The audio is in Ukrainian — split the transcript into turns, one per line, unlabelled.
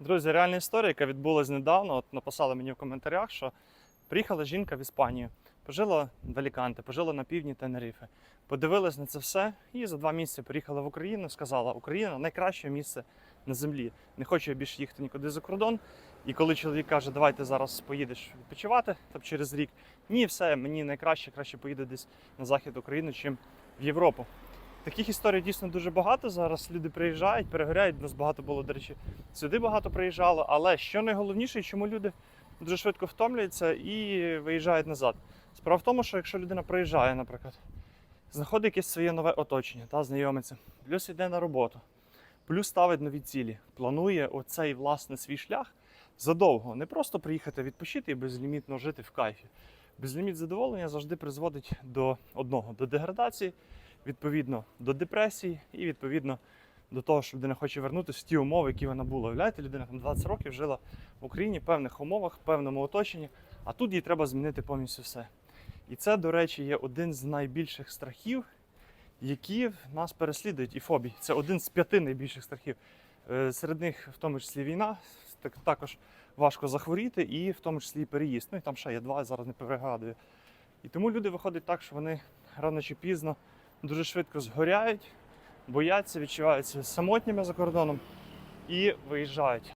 Друзі, реальна історія, яка відбулась недавно. От написали мені в коментарях, що приїхала жінка в Іспанію, пожила в Аліканте, пожила на півдні Тенерифи. Подивилась на це все і за два місяці приїхала в Україну. Сказала, Україна найкраще місце на землі. Не хочу я більше їхати нікуди за кордон. І коли чоловік каже, давай ти зараз поїдеш відпочивати там через рік, ні, все, мені найкраще, краще поїде десь на захід України, чим в Європу. Таких історій дійсно дуже багато. Зараз люди приїжджають, перегоряють. У нас багато було, до речі, сюди багато приїжджало. Але що найголовніше, чому люди дуже швидко втомлюються і виїжджають назад. Справа в тому, що якщо людина приїжджає, наприклад, знаходить якесь своє нове оточення та знайомиться, плюс йде на роботу, плюс ставить нові цілі, планує оцей власне свій шлях задовго. Не просто приїхати відпочити і безлімітно жити в кайфі. Безліміт задоволення завжди призводить до одного до деградації, відповідно до депресії і відповідно до того, що людина хоче вернутися в ті умови, які вона була. Уявляєте, людина там 20 років жила в Україні в певних умовах, в певному оточенні, а тут їй треба змінити повністю все. І це, до речі, є один з найбільших страхів, які нас переслідують, і фобій. Це один з п'яти найбільших страхів. Е, Серед них, в тому числі, війна, так, також важко захворіти, і в тому числі і переїзд. Ну і там ще є два, зараз не пригадую. І тому люди виходять так, що вони рано чи пізно дуже швидко згоряють, бояться, відчуваються самотніми за кордоном і виїжджають.